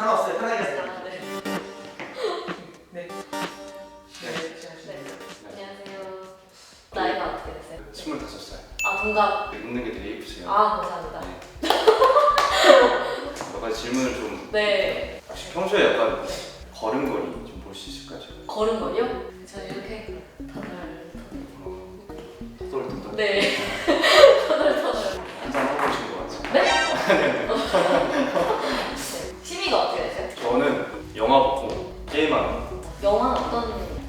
상관없어요. 편하게 하세요. 아, 네. 네. 네. 안녕하세요. 나이가 어떻게 되세요? 25살. 아, 동갑. 웃는 게 되게 예쁘세요. 아, 감사합니다. 몇 가지 질문을 좀 네. 혹시 평소에 약간 걸음걸이 좀 볼 수 있을까요? 제가? 걸음걸이요? 저는 이렇게 터널, 터널. 네. 터널, 터널. 한잔 하고 오신 것 같아요. 네? 네. 취미가 어떻게 되세요? 저는 영화 보고 게임하는 거. 영화는 어떤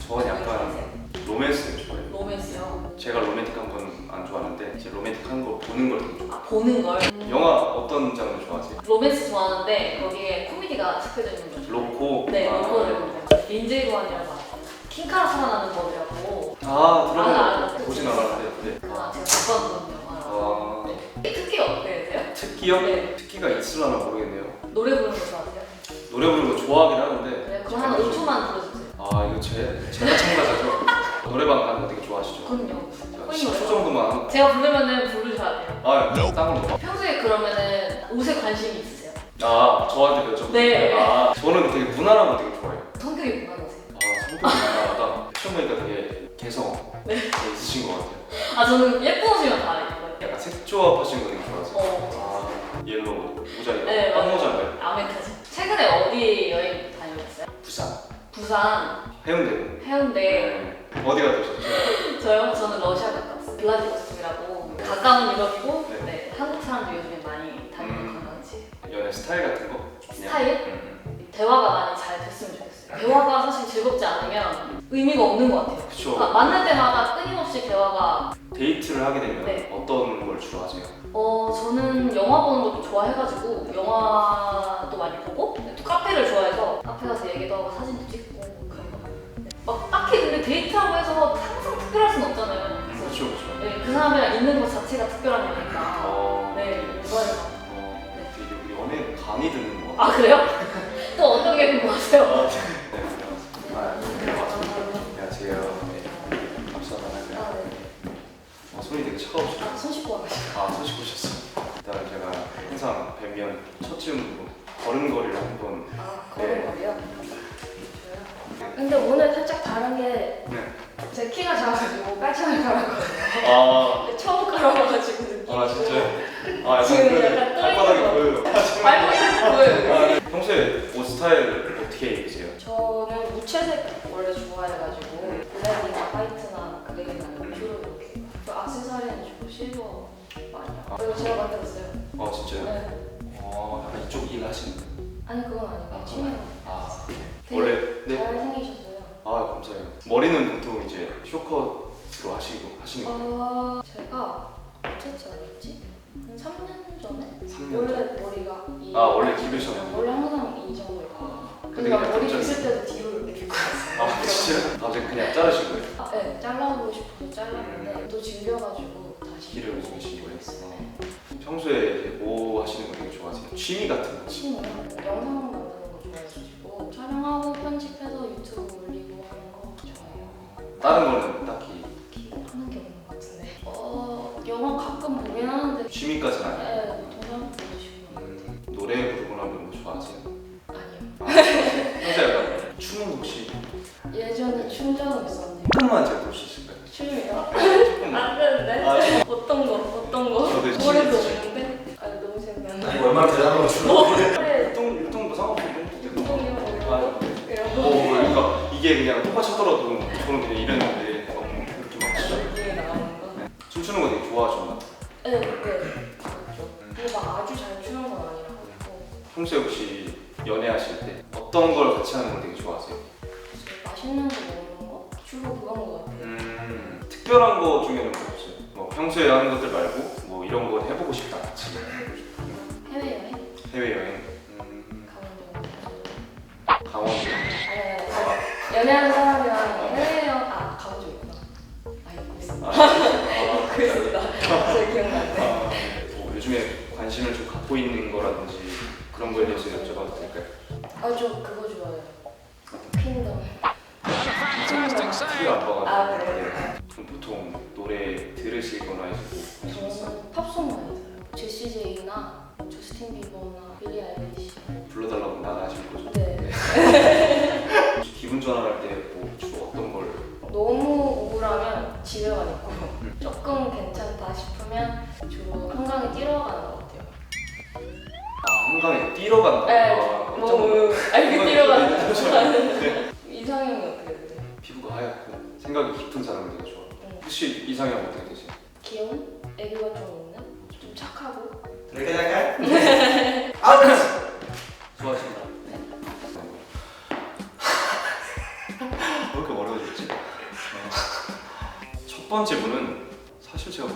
저는 약간 로맨스를 좋아해요. 로맨스요? 제가 로맨틱한 건 안 좋아하는데 이제 로맨틱한 거 보는 걸 되게 좋아해요. 아, 보는 걸? 영화 어떤 장르 좋아하세요? 로맨스 좋아하는데 거기에 코미디가 섞여져 있는 거 좋아해요. 로코? 네, 아, 로코를 보면 린제이 로한이라고 알아요. 살아나는 법이라고 아 알아, 알아. 들어봤어요. 보진 않았는데 네. 그거 제가 봤던 영화라서 아, 네. 특기가 어떻게 되세요? 특기요? 네. 특기가 있으려나 모르겠네요. 노래 부르는 거 좋아하세요? 노래 부르는 거 좋아하긴 하는데 네, 그럼 한 5초만 불러주세요 아 이거 제 제가 참가자죠. 노래방 가는 거 되게 좋아하시죠? 그럼요 자, 거의 10초 노래방. 정도만 제가 부르면은 부르셔야 돼요 아 땀을 넣어. 평소에 그러면은 옷에 관심이 있으세요? 아 저한테 여쭤보세요. 네. 아 저는 되게 무난한 거 되게 좋아해요. 성격이 무난하세요? 처음 보니까 되게 개성 네. 되게 있으신 것 같아요. 아 저는 예쁜 옷이면 다 입어요 약간 색 조합하시는 거 되게 좋아하세요. 어, 아 옐로우 모자 이거 네, 딱 맞아요. 모자인데 아메타지 최근에 어디 여행 다녀오셨어요? 부산 부산, 해운대. 해운대 네. 어디 갔다 오셨죠? 저요? 저는 러시아 갔다 왔어요 블라디보스톡이라고 가까운 유럽이고 네. 네, 한국 사람들 요즘에 많이 다니는 음. 관광지 연애 스타일 같은 거? 그냥. 스타일? 음. 대화가 많이 잘 됐으면 좋겠어요. 대화가 사실 즐겁지 않으면 의미가 없는 것 같아요. 그쵸. 그러니까 만날 때마다 끊임없이 대화가 데이트를 하게 되면 네. 어떤 걸 주로 하세요? 어 저는 영화 보는 것도 좋아해가지고 영화도 많이 보고 또 카페를 좋아해서 카페 가서 얘기도 하고 사진도 찍고 그런 거. 네. 막 딱히 근데 데이트하고 해서 항상 특별할 순 없잖아요. 그래서 그렇죠 그렇죠. 네, 그 사람이랑 있는 것 자체가 특별한 거니까. 어, 네, 좋아해요. 어, 되게 우리 연애 강의 듣는 거아 그래요? 또 어떤 게 궁금하세요? 아, 네. 손이 되게 차가우시죠? 아, 손 씻고 와가지고. 아, 손 씻고 오셨어요. 일단 제가 항상 뵈면 첫 질문으로 걸음걸이를 한번 아, 네. 저요? 근데 오늘 살짝 다른 게제 네. 키가 작아가지고 깔창을 깔았거든요. 아, 근데 처음 깔아봐가지고 느낌이 아 진짜요? 아, 약간 지금 그 약간 발바닥이 거. 보여요. 발목 살짝 보여요. 아, 네. 평소에 옷 스타일 만들었어요. 어, 진짜요? 네. 어, 약간 이쪽 일 하시는 거 아니 그건 아니고 취미로 아, 되게 원래 네. 잘생기셨어요. 아, 감사해요. 머리는 보통 이제 쇼컷으로 하시고 하시는 거예요? 어, 제가 어쨌지 않았지? 한 3년 전에? 3년 원래 전. 머리가 이 아, 원래 기르셨나요? 원래 항상 이 정도였고 아, 근데 그냥 막 머리 갑자기- 빗을 때도 뒤로 이렇게. 아, 진짜요? 갑자기 그냥 자르신 거예요? 아, 네, 잘라보고 싶어서 잘랐는데 또 질려가지고 다시 길을 빗고 주신 거예요? 있어요. 어. 평소에 이제 뭐 하시는 거 되게 좋아하세요? 취미 같은 거? 취미 영상 만드는 거 좋아해가지고 촬영하고 편집해서 유튜브 올리고 하는 거 좋아해요. 다른 거는 딱히 하는 게 없는 것 같은데. 어 영화 가끔 보긴 하는데 취미까지는 아니에요? 네, 동영 보시는 거 음, 노래 부르거나 그런 거 좋아하세요? 아니요. 아, 평소에 약간 춤은 혹시 예전에 춤 적은 있었는데 조금만 제가 볼수 있을까요? 춤이요? 조금만 안 되는데? 아? 거? 있어요. 없는데? 아 너무 재미없네. 아니 얼마나 대단한 거예요? 네, 율동, 율동도 상관없는데? 운동이요. 아, 이런 어, 거. 그러니까 이게 그냥 똑같이 하더라도 저는 그냥 이랬는데 너무 느낌 맞죠? 느낌이 나오는 거. 춤추는 거 되게 좋아하셨나? 네, 네. 그렇죠. 근데 막 아주 잘 추는 건 아니라고. 평소에 혹시 연애하실 때 어떤 걸 같이 하는 걸 되게 좋아하세요? 맛있는 거 먹는 거? 주로 그런 거 같아요. 음, 특별한 거 중에는 뭐 없어요? 뭐 평소에 하는 것들 말고 뭐 이런 거 해보고 싶다 같이 해외여행? 해외여행 음, 강원도. 강원도 아니, 아니, 아니. 연애하는 사람이랑 해외여행, 아, 강원도 있구나. 아, 잊고 있어. 아, 아, 잊고 있습니다. 제 기억나네. 아, 뭐 요즘에 관심을 좀 갖고 있는 거라든지 그런 거에 대해서 여쭤봐도 될까요? 아, 저 그거 좋아해요. 퀸덤. 티가 안 봐가지고 아, 그래요? 네. 그럼 보통 노래 들으시거나 해서 뭐 관심 있어요? 저는 팝송 많이 들어요. 제시 제이나 저스틴 비버나 빌리 아일리시. 불러달라고 나가시고 혹시 기분 전환할 때 뭐 주로 어떤 걸 너무 우울하면 집에 만 있고 조금 괜찮다 싶으면 주로 한강에 뛰러 가는 것 같아요. 아, 한강에 뛰러 간다. 네, 아, 깜짝 뭐 놀랐네. 알게 뛰러 가는 네.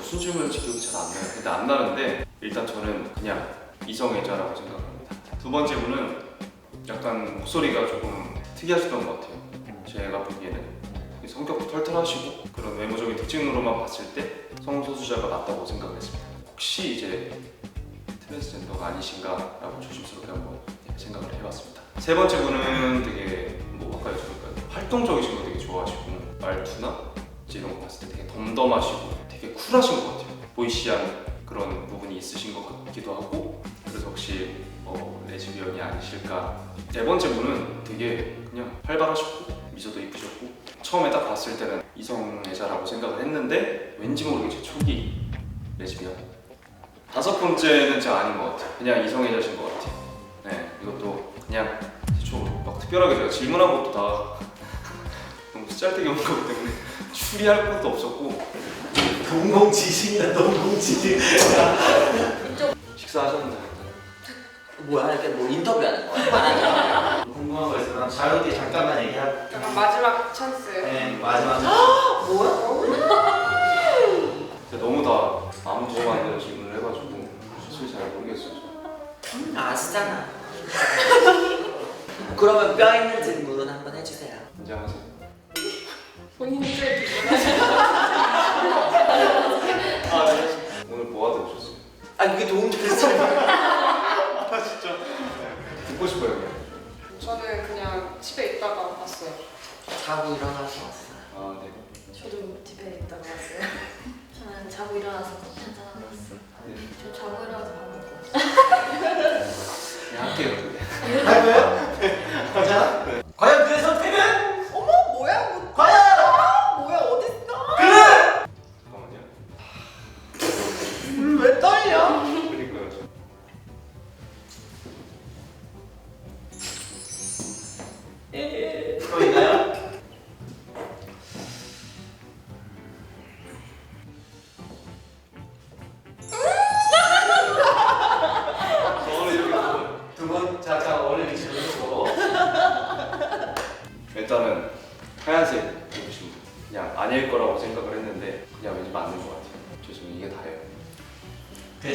질문을지 기억이 잘안 나요. 근데 안 나는데 일단 저는 그냥 이성애자라고 생각합니다. 두 번째 분은 약간 목소리가 조금 특이하셨던 것 같아요. 제가 보기에는 성격도 털털하시고 그런 외모적인 특징으로만 봤을 때 성소수자가 맞다고 생각을 했습니다. 혹시 이제 트랜스젠더가 아니신가라고 조심스럽게 한번 생각을 해봤습니다. 세 번째 분은 되게 뭐 아까 여쭤보니까 활동적이신 거 되게 좋아하시고 말투나 이런 거 봤을 때 되게 덤덤하시고 쿨하신 것 같아요. 보이시한 그런 부분이 있으신 것 같기도 하고 그래서 혹시 어, 레즈비언이 아니실까. 네 번째 분은 되게 그냥 활발하셨고 미소도 이쁘셨고 처음에 딱 봤을 때는 이성애자라고 생각을 했는데 왠지 모르게 제 초기 레즈비언 다섯 번째는 제가 아닌 것 같아요. 그냥 이성애자신 것 같아요. 네, 이것도 그냥 저막 특별하게 제가 질문한 것도 다 너무 짤데기 없는 거기 때문에 추리할 것도 없었고 동공 지진이다 동공 지진 식사하셨나요? 뭐야 이렇게 뭐 인터뷰하는 거야? 말하는 궁금한 거 있으면 자유롭게 잠깐만 얘기하고 약간 마지막 찬스. 네 마지막 거 뭐야? 제가 너무 다 아무 도움 안 되는 질문을 해가지고 솔직히 잘 모르겠어요. 음, 아시잖아 그러면 뼈 있는 질문 한번 해주세요 긴장하세요. 본인이 제일 아, 네. 오늘 뭐 하다 오셨어요? 아 그게 도움 됐어 아 진짜 듣고 싶어요. 그냥. 저는 그냥 집에 있다가 왔어요. 자고 일어나서 왔어요 아 네. 저도 집에 있다가 왔어요. 저는 자고 일어나서 커피 한잔 하고 왔어요. 네. 저 자고 일어나서 밥 먹고 왔어요. 그냥 할게요. 근데. 할 거예요? 괜찮아? 과연 그의 선택은?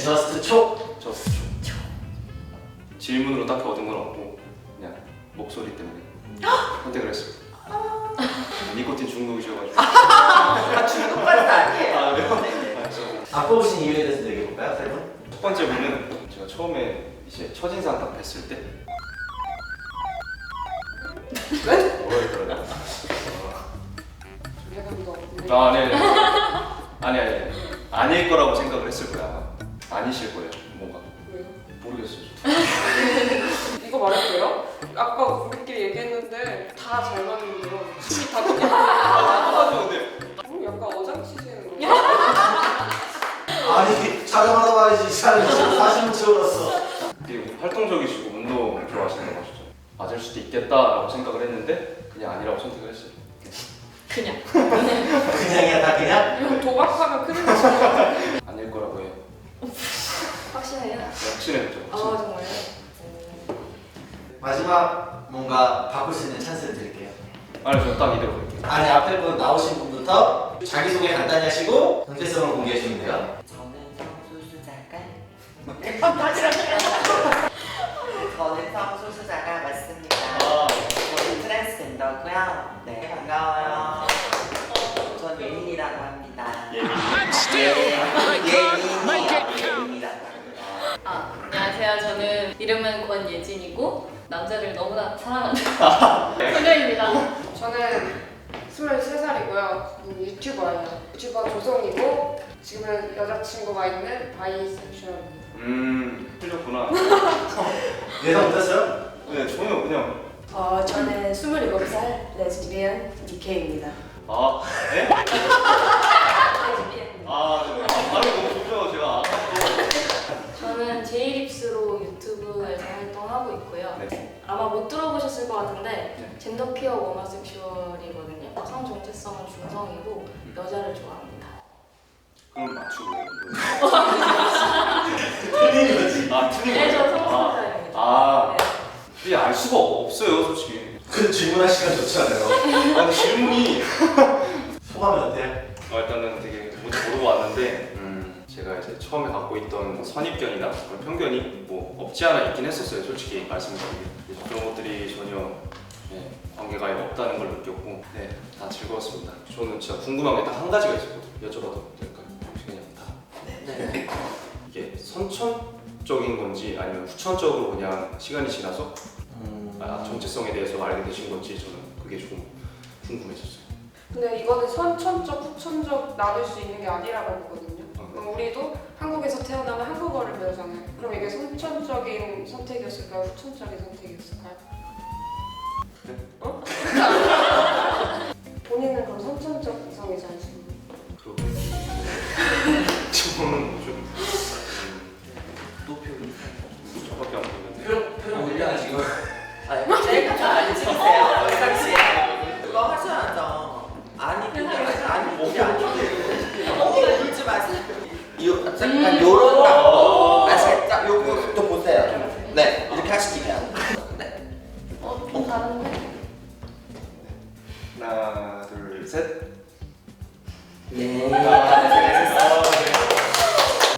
저스트 촉저 초. 질문으로 딱히 얻은 건 없고 그냥 목소리 때문에 선택을 했습니다. 니코틴 중독이셔가지고. 아 중독까지 아니에요 아 그래요? 네. 아, 저- 안 뽑으신 이유에 대해서 얘기해볼까요? 세 분? 첫 번째 분은 제가 처음에 이제 첫인상 딱 뵀을 때 뭐라 그러나 없는데. 아, 네. 아니 아니 아닐 거라고 생각을 했을 거야. 아니실 거예요. 뭔가 왜요? 모르겠어요. 저도. 이거 말할게요? 아까 우리끼리 얘기했는데 다 잘 맞는데요. 집이 다 똑같아요. 아, 어, 약간 어장치시는 거. 아니 촬영하다 말이지 촬영 지금 40분 채워놨어 되게 활동적이시고 운동 좋아하시는 거 맞죠? 맞을 수도 있겠다라고 생각을 했는데 그냥 아니라고 선택을 했어요. 그냥. 그냥이야 다 그냥? 이거 도박하면 큰일 나죠. 아닐 거라고 해요. 확실해요? 확신했죠. 아. 정말요? 마지막 뭔가 바꿀 수 있는 찬스를 드릴게요 아니 저딱 이대로 갈게요. 아니 앞에 분 나오신 분부터 자기소개 간단히 하시고 정체성을 공개해 주면 돼요 저는 성소수자가 저는 성소수자가 맞습니다 저는 트랜스젠더고요 네 반가워요 전 예민이라고 합니다 예민. 예민 안녕하세요. 저는 이름은 권예진이고 남자를 너무나 사랑하는 소녀입니다. 저는 23살이고요. 유튜버예요. 유튜버 조성이고 지금은 여자친구가 있는 바이섹슈얼입니다. 음 틀렸구나. 예상 못했어요? 네 전혀 그냥 어, 저는 27살 레즈비언 니케입니다. 아, 네? 아, 네. 아, 발음 너무 좋죠, 제가. 저는 제이립스로 유튜브에서 활동하고 있고요. 네. 아마 못 들어보셨을 것 같은데 네. 젠더 퀴어 워머섹슈얼이거든요. 성 정체성은 중성이고 여자를 좋아합니다. 그럼 맞추고요. 틀린 거지. 아, 틀린 네, 저 거예요? 아, 성소자입니다. 아. 네. 이게 알 수가 없어요, 솔직히. 그 질문할 시간 좋지 않아요? 아니, 질문이. 소감이 어때요? 어, 일단은 되게 뭔지 모르고 왔는데 음, 제가 이제 처음에 갖고 있던 선입견이나 그런 편견이 뭐 없지 않아 있긴 했었어요 솔직히 말씀드리면 그런 것들이 전혀 네, 관계가 없다는 걸 느꼈고 네 다 즐거웠습니다 저는 진짜 궁금한 게 딱 한 가지가 있었거든요 여쭤봐도 될까요? 혹시 그냥 다 네. 이게 선천적인 건지 아니면 후천적으로 그냥 시간이 지나서 음, 아, 정체성에 대해서 알게 되신 건지 저는 그게 조금 궁금했었어요 근데 이거는 선천적, 후천적 나눌 수 있는 게 아니라고 보거든요. 어. 그럼 우리도 한국에서 태어나면 한국어를 배우잖아요. 그럼 이게 선천적인 선택이었을까요? 후천적인 선택이었을까요? 네? 어? 본인은 그럼 선천적 않습니까? 하나 둘셋 네.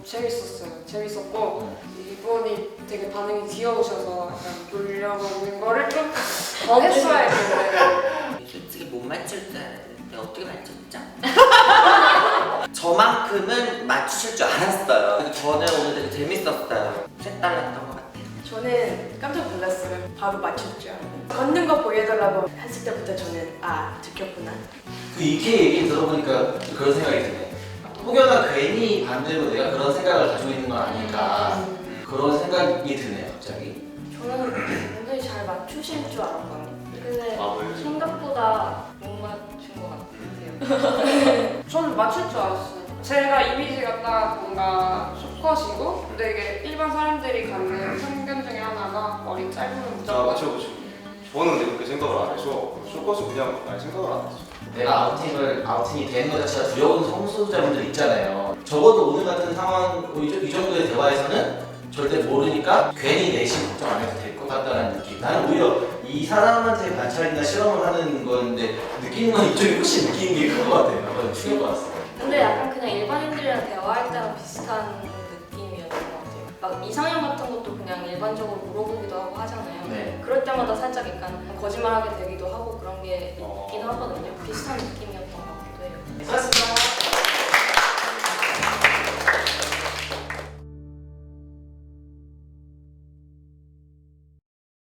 재밌었어요. 재밌었고 이분이 되게 반응이 귀여우셔서 약간 놀려먹는 거를 좀 더 했어야 했는데 솔직히 못 맞출 줄 알았는데 어떻게 맞췄죠? 저만큼은 맞추실 줄 알았어요. 저는 오늘 되게 재밌었어요. 색달랐던 것. 저는 깜짝 놀랐어요. 바로 알고. 걷는 거 보여달라고 했을 때부터 저는 아, 들켰구나. 그 이케 얘기 들어보니까 그런 생각이 드네. 혹여나 괜히 반대로 내가 그런 생각을 가지고 있는 건 아닐까. 그런 생각이 드네요, 갑자기. 저는 굉장히 잘 맞추실 줄 알았거든요. 근데 아 왜요? 생각보다 못 맞춘 것 같아요. 저는 맞출 줄 알았어요. 제가 이미지가 딱 뭔가 쇼 컷이고 근데 이게 일반 사람들이 갖는 편견 중에 하나가 머리 짧으면 아 무조건 맞죠 그렇죠 저는 근데 그렇게 생각을 안 해서 쇼컷은 그냥 아예 생각을 안 했어요 내가 아우팅을 아우팅이 되는 것 자체가 두려운 성소수자분들 있잖아요. 적어도 오늘 같은 상황 이, 이 정도의 대화에서는 절대 모르니까 괜히 내심 걱정 안 해도 될 것 같다는 느낌. 나는 오히려 이 사람한테 관찰이나 실험을 하는 건데 느끼는 건 이쪽이 훨씬 느끼는 게 큰 것 같아요. 약간 충격받았어. 근데 약간 그냥 일반인들이랑 대화할 때랑 비슷한 것 이상형 같은 것도 그냥 일반적으로 물어보기도 하고 하잖아요. 네. 그럴 때마다 살짝 약간 거짓말하게 되기도 하고 그런 게 어. 있긴 하거든요. 비슷한 느낌이었던 것 같기도 해요. 사실